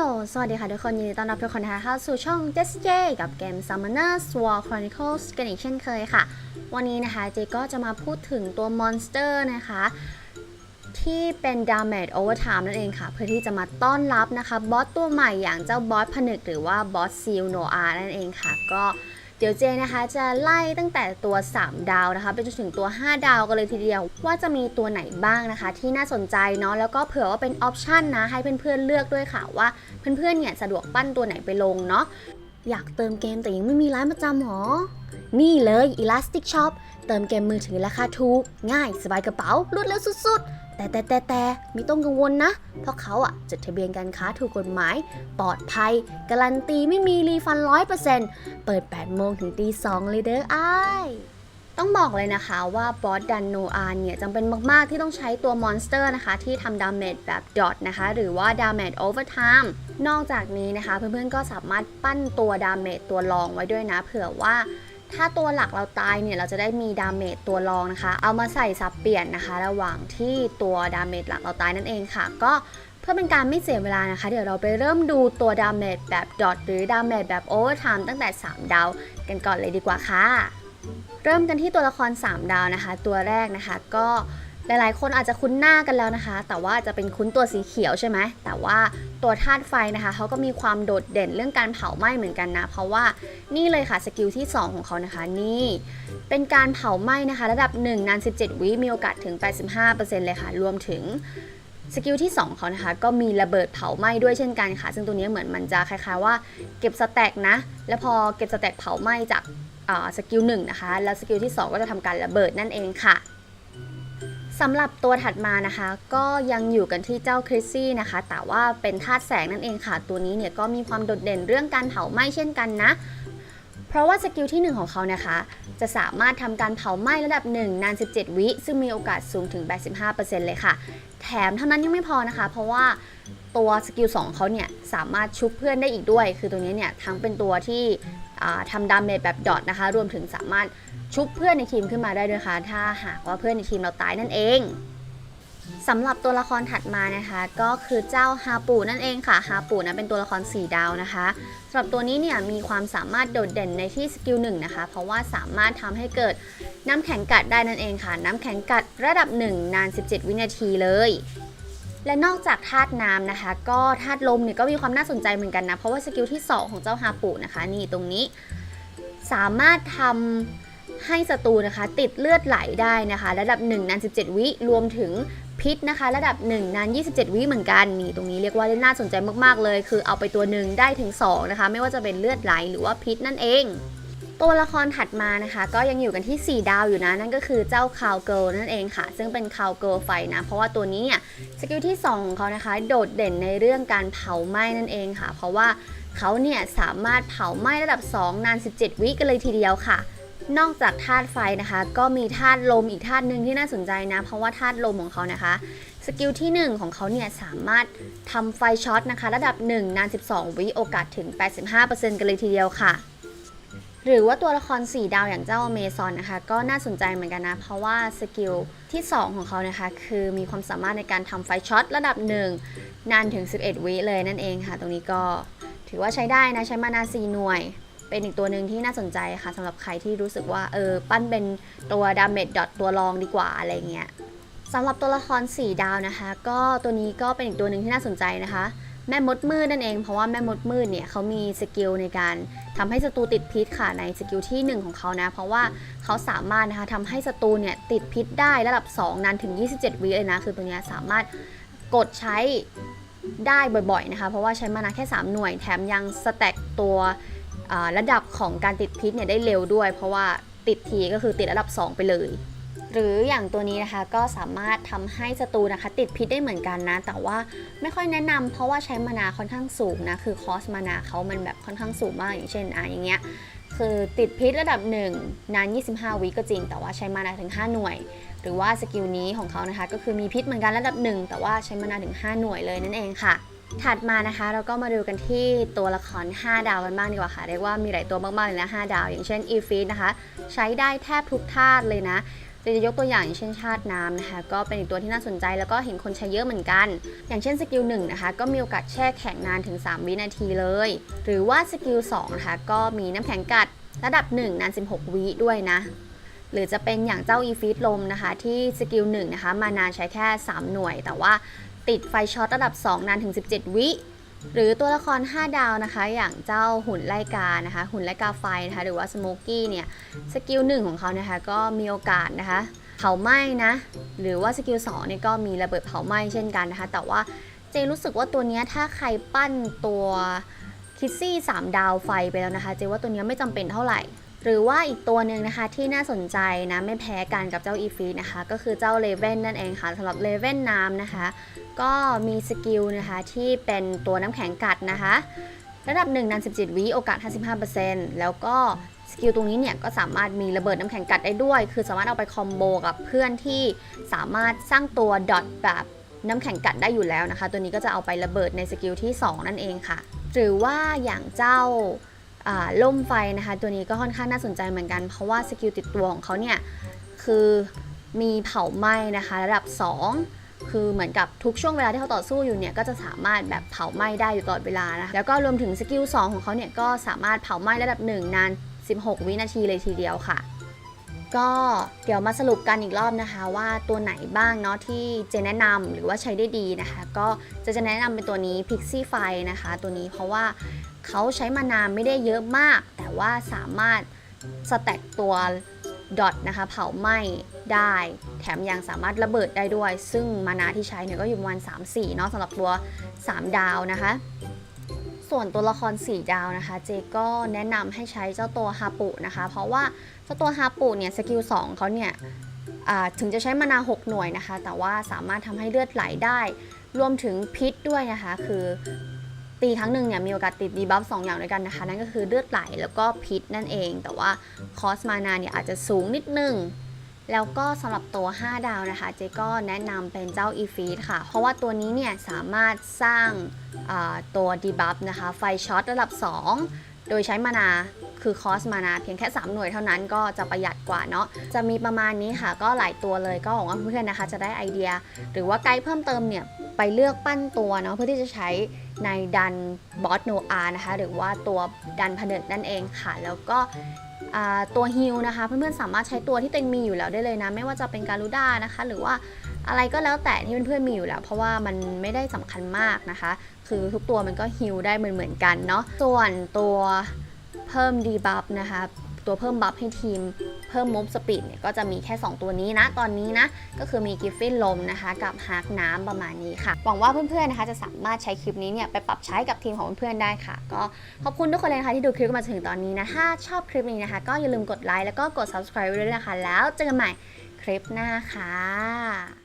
ล สวัสดีค่ะทุกคน ยินดีต้อนรับทุกคนนะคะเข้าสู่ช่อง Jess J กับเกม Summoner War Chronicles กันอีกเช่นเคยค่ะ วันนี้นะคะเจก็จะมาพูดถึงตัวมอนสเตอร์นะคะ ที่เป็น Damage Overtime นั่นเองค่ะ เพื่อที่จะมาต้อนรับนะคะ บอสตัวใหม่อย่างเจ้าบอสผนึกหรือว่าบอสซีลโนอานั่นเองค่ะ ก็เเดี๋ยวเจนะคะจะไล่ตั้งแต่ตัว 3 ดาวนะคะไปจนถึงตัว 5 ดาวกันเลยทีเดียว ว่าจะมีตัวไหนบ้างนะคะ ที่น่าสนใจเนาะแล้วก็เผื่อว่าเป็นออปชันนะให้เพื่อนๆเลือกด้วยค่ะว่าเพื่อนๆเนี่ยสะดวกปั้นตัวไหนไปลงเนาะอยากเติมเกมแต่ยังไม่มีร้านประจำหรอ นี่เลย Elastic Shop เติมเกมมือถือราคาถูก ง่ายสบายกระเป๋ารวดเร็วสุดๆ แต่แต่แต่แต่ไม่ต้องกังวลนะ เพราะเขาอะจดทะเบียนการค้าถูกกฎหมาย ปลอดภัย การันตีไม่มีรีฟันร้อยเปอร์เซ็นต์เปิด 8 โมงถึงตี2เลยเด้ออ้ายต้องบอกเลยนะคะว่าบอสดันโนอาเนี่ยจำเป็นมาก ๆ ที่ต้องใช้ตัวมอนสเตอร์นะคะ ที่ทำดาเมจแบบดอทนะคะ หรือว่าดาเมจโอเวอร์ไทม์นอกจากนี้นะคะ เพื่อน ๆ ก็สามารถปั้นตัวดาเมจตัวรองไว้ด้วยนะ เผื่อว่า ถ้าตัวหลักเราตายเนี่ยเราจะได้มีดาเมจตัวรองนะคะ เอามาใส่สับเปลี่ยนนะคะ ระหว่างที่ตัวดาเมจหลักเราตายนั่นเองค่ะ ก็เพื่อเป็นการไม่เสียเวลานะคะ เดี๋ยวเราไปเริ่มดูตัวดาเมจแบบดอทหรือดาเมจแบบโอเวอร์ไทม์ตั้งแต่ 3 ดาวกันก่อนเลยดีกว่าค่ะ เริ่มกันที่ตัวละคร 3 ดาวนะคะ ตัวแรกนะคะก็ หลายๆ คนอาจจะคุ้นหน้ากันแล้วนะคะ แต่ว่าจะเป็นคุ้นตัวสีเขียวใช่ไหม แต่ว่าตัวธาตุไฟนะคะเขาก็มีความโดดเด่นเรื่องการเผาไหม้เหมือนกันนะ เพราะว่านี่เลยค่ะสกิลที่ 2 ของเขานะคะนี่ เป็นการเผาไหม้นะคะ ระดับ 1 นาน 17 วิมีโอกาสถึง 85%เลยค่ะ รวมถึงสกิลที่ 2 เขานะคะ ก็มีระเบิดเผาไหม้ด้วยเช่นกันค่ะ ซึ่งตัวนี้เหมือนมันจะคล้ายๆว่าเก็บสแต็กนะ แล้วพอเก็บสแต็กเผาไหม้จากสกิล1นะคะ แล้วสกิลที่ 2 ก็จะทำการระเบิดนั่นเองค่ะ สำหรับตัวถัดมานะคะ ก็ยังอยู่กันที่เจ้าคริสซี่นะคะ แต่ว่าเป็นธาตุแสงนั่นเองค่ะ ตัวนี้เนี่ยก็มีความโดดเด่นเรื่องการเผาไหม้เช่นกันนะ เพราะว่าสกิลที่ 1 ของเขานะคะ จะสามารถทำการเผาไหม้ระดับ 1 นาน 17 วิ ซึ่งมีโอกาสสูงถึง 85%เลยค่ะ แถมเท่านั้นยังไม่พอนะคะ เพราะว่าตัวสกิล2เขาเนี่ยสามารถชุบเพื่อนได้อีกด้วย คือตัวนี้เนี่ยทั้งเป็นตัวที่ทำดาเมจแบบดอทนะคะ รวมถึงสามารถชุบเพื่อนในทีมขึ้นมาได้ด้วยค่ะ ถ้าหากว่าเพื่อนในทีมเราตายนั่นเอง สำหรับตัวละครถัดมานะคะ ก็คือเจ้าฮาปูนั่นเองค่ะฮาปูนะเป็นตัวละคร 4 ดาวนะคะสำหรับตัวนี้เนี่ยมีความสามารถโดดเด่นในที่สกิลหนึ่งนะคะ เพราะว่าสามารถทำให้เกิดน้ำแข็งกัดได้นั่นเองค่ะ น้ำแข็งกัดระดับ 1 นาน 17 วินาทีเลย และนอกจากธาตุน้ำนะคะ ก็ธาตุลมเนี่ยก็มีความน่าสนใจเหมือนกันนะ เพราะว่าสกิลที่ 2 ของเจ้าฮาปูนะคะนี่ตรงนี้สามารถทำให้ศัตรูนะคะ ติดเลือดไหลได้นะคะ ระดับ1นาน 17 วิรวมถึง พิษนะคะ ระดับ 1 นาน 27 วิเหมือนกันนี่ตรงนี้เรียกว่าน่าสนใจมากๆเลย คือเอาไปตัวหนึ่งได้ถึง 2 นะคะ ไม่ว่าจะเป็นเลือดไหลหรือว่าพิษนั่นเอง ตัวละครถัดมานะคะ ก็ยังอยู่กันที่ 4 ดาวอยู่นะ นั่นก็คือเจ้าคาวเกิลนั่นเองค่ะ ซึ่งเป็นคาวเกิลไฟนะ เพราะว่าตัวนี้เนี่ยสกิลที่ 2 ของเขานะคะ โดดเด่นในเรื่องการเผาไหม้นั่นเองค่ะ เพราะว่าเขาเนี่ยสามารถเผาไหม้ระดับ 2 นาน 17 วิกันเลยทีเดียวค่ะ นอกจากธาตุไฟนะคะ ก็มีธาตุลมอีกธาตุหนึ่งที่น่าสนใจนะ เพราะว่าธาตุลมของเขานะคะ สกิลที่ 1 ของเขาเนี่ยสามารถทำไฟช็อตนะคะ ระดับ 1 นาน 12 วิโอกาสถึง 85%กันเลยทีเดียวค่ะ หรือว่าตัวละคร 4 ดาวอย่างเจ้าอเมซอนนะคะ ก็น่าสนใจเหมือนกันนะ เพราะว่าสกิลที่ 2 ของเขานะคะ คือมีความสามารถในการทำไฟช็อตระดับ 1 นานถึง 11 วิเลยนั่นเองค่ะ ตรงนี้ก็ถือว่าใช้ได้นะใช้มานา4หน่วย เป็นอีกตัวหนึ่งที่น่าสนใจค่ะสำหรับใครที่รู้สึกว่าเออปั้นเป็นตัวดาเมจดอทตัวรองดีกว่าอะไรเงี้ยสำหรับตัวละคร 4 ดาวนะคะ ก็ตัวนี้ก็เป็นอีกตัวหนึ่งที่น่าสนใจนะคะ แม่มดมืดนั่นเองเพราะว่าแม่มดมืดเนี่ยเขามีสกิลในการทำให้ศัตรูติดพิษค่ะในสกิลที่ 1 ของเขานะ เพราะว่าเขาสามารถนะคะทำให้ศัตรูเนี่ยติดพิษได้ระดับ 2นานถึง 27 วิเลยนะ คือตัวนี้สามารถกดใช้ได้บ่อยๆนะคะ เพราะว่าใช้มานาแค่ 3 หน่วยแถมยังสแต็กตัว ระดับของการติดพิษเนี่ยได้เร็วด้วย เพราะว่าติดทีก็คือติดระดับ 2 ไปเลย หรืออย่างตัวนี้นะคะก็สามารถทำให้ศัตรูนะคะ ติดพิษได้เหมือนกันนะ แต่ว่าไม่ค่อยแนะนำเพราะว่าใช้มานาค่อนข้างสูงนะคือคอสมานาเขามันแบบค่อนข้างสูงมากอย่างเช่นอะอย่างเงี้ยคือติดพิษระดับ 1 นาน 25 วิก็จริง แต่ว่าใช้มานาถึง 5 หน่วย หรือว่าสกิลนี้ของเขานะคะ ก็คือมีพิษเหมือนกันระดับ 1 แต่ว่าใช้มานาถึง 5 หน่วยเลยนั่นเองค่ะ ถัดมานะคะเราก็มาดูกันที่ตัวละคร 5 ดาวกันบ้างดีกว่าค่ะ เรียกว่ามีหลายตัวมากๆเลยนะ5ดาว อย่างเช่นอีฟีนะคะ ใช้ได้แทบทุกธาตุเลยนะเจจะยกตัวอย่างอย่างเช่นชาติน้ำนะคะ ก็เป็นอีกตัวที่น่าสนใจแล้วก็เห็นคนใช้เยอะเหมือนกัน อย่างเช่นสกิล1นะคะก็มีโอกาสแช่แข็งนานถึง 3 วินาทีเลย หรือว่าสกิล2นะคะก็มีน้ำแข็งกัดระดับ 1 นาน 16 วิด้วยนะ หรือจะเป็นอย่างเจ้าอีฟีดลมนะคะ ที่สกิล1นะคะมานานใช้แค่ 3 หน่วย แต่ว่า ติดไฟช็อตระดับ 2 นานถึง 17 วิ หรือตัวละคร 5 ดาวนะคะ อย่างเจ้าหุ่นไล่กานะคะ หุ่นไล่กาไฟนะคะหรือว่าสโมกี้เนี่ยสกิลหนึ่งของเขานะคะก็มีโอกาสนะคะเผาไหม้นะหรือว่าสกิล2เนี่ยก็มีระเบิดเผาไหม้เช่นกันนะคะ แต่ว่าเจรู้สึกว่าตัวเนี้ยถ้าใครปั้นตัวคิดซี่3ดาวไฟไปแล้วนะคะ เจว่าตัวเนี้ยไม่จำเป็นเท่าไหร่ หรือว่าอีกตัวหนึ่งนะคะที่น่าสนใจนะไม่แพ้กันกับเจ้าอีฟีนะคะ ก็คือเจ้าเลเว่นนั่นเองค่ะสำหรับเลเว่นน้ำนะคะ ก็มีสกิลนะคะที่เป็นตัวน้ำแข็งกัดนะคะ ระดับ 1นาน17 วิโอกาส 55%แล้วก็สกิลตรงนี้เนี่ยก็สามารถมีระเบิดน้ำแข็งกัดได้ด้วย คือสามารถเอาไปคอมโบกับเพื่อนที่สามารถสร้างตัวดอทแบบน้ำแข็งกัดได้อยู่แล้วนะคะ ตัวนี้ก็จะเอาไประเบิดในสกิลที่ 2 นั่นเองค่ะ หรือว่าอย่างเจ้าอ่า ล่มไฟนะคะ ตัวนี้ก็ค่อนข้างน่าสนใจเหมือนกัน เพราะว่าสกิลติดตัวของเขาเนี่ย คือมีเผาไหม้นะคะระดับ 2 คือเหมือนกับทุกช่วงเวลาที่เขาต่อสู้อยู่เนี่ย ก็จะสามารถแบบเผาไหม้ได้อยู่ตลอดเวลานะแล้วก็รวมถึงสกิล2ของเขาเนี่ย ก็สามารถเผาไหม้ระดับ 1 นาน 16 วินาทีเลยทีเดียวค่ะ ก็เดี๋ยวมาสรุปกันอีกรอบนะคะ ว่าตัวไหนบ้างเนาะที่เจแนะนำหรือว่าใช้ได้ดีนะคะ ก็จะจะแนะนำเป็นตัวนี้ Pixie f i นะคะ ตัวนี้เพราะว่าเขาใช้มานานไม่ได้เยอะมาก แต่ว่าสามารถสแต็กตัวดอทนะคะเผาไหม้ได้ แถมยังสามารถระเบิดได้ด้วย ซึ่งมานาที่ใช้เนี่ยก็อยู่ประมาณ3-4เนาะสำหรับตัว 3 ดาวนะคะ ส่วนตัวละคร4ดาวนะคะ เจก็แนะนำให้ใช้เจ้าตัวฮาปุนะคะ เพราะว่าเจ้าตัวฮาปุเนี่ยสกิล2เขาเนี่ยถึงจะใช้มานา 6 หน่วยนะคะ แต่ว่าสามารถทำให้เลือดไหลได้ รวมถึงพิษด้วยนะคะ คือตีครั้งหนึ่งเนี่ยมีโอกาสติดดีบัฟสองอย่างด้วยกันนะคะ นั่นก็คือเลือดไหลแล้วก็พิษนั่นเอง แต่ว่าคอสมานาเนี่ยอาจจะสูงนิดนึง แล้วก็สำหรับตัว 5 ดาวนะคะ เจก็แนะนำเป็นเจ้าอีฟีดค่ะ เพราะว่าตัวนี้เนี่ยสามารถสร้างตัวดีบัฟนะคะ ไฟช็อตระดับ 2 โดยใช้มานาคือคอสมานาเพียงแค่ 3 หน่วยเท่านั้นก็จะประหยัดกว่าเนาะจะมีประมาณนี้ค่ะก็หลายตัวเลยก็หวังว่าเพื่อนๆนะคะ จะได้ไอเดีย หรือว่าไกด์เพิ่มเติมเนี่ย ไปเลือกปั้นตัวเนาะเพื่อที่จะใช้ในดันบอสโนอานะคะ หรือว่าตัวดันผนึกนั่นเองค่ะ แล้วก็ ตัวฮิลนะคะ เพื่อนๆสามารถใช้ตัวที่ตัวเองมีอยู่แล้วได้เลยนะ ไม่ว่าจะเป็นการูด้านะคะ หรือว่าอะไรก็แล้วแต่ที่เพื่อนๆมีอยู่แล้ว เพราะว่ามันไม่ได้สำคัญมากนะคะ คือทุกตัวมันก็ฮิลได้เหมือนๆกันเนาะส่วนตัวเพิ่มดีบัฟนะคะตัวเพิ่มบัฟให้ทีม เพิ่มมบสปีดเนี่ยก็จะมีแค่ 2 ตัวนี้นะ ตอนนี้นะ ก็คือมีกิฟฟินลมนะคะ กับฮาร์กน้ำประมาณนี้ค่ะ หวังว่าเพื่อนๆนะคะจะสามารถใช้คลิปนี้เนี่ยไปปรับใช้กับทีมของเพื่อนๆได้ค่ะ ก็ขอบคุณทุกคนเลยนะคะที่ดูคลิปมาถึงตอนนี้นะถ้าชอบคลิปนี้นะคะ ก็อย่าลืมกดไลค์แล้วก็กด subscribe ด้วยนะคะ แล้วเจอกันใหม่คลิปหน้าค่ะ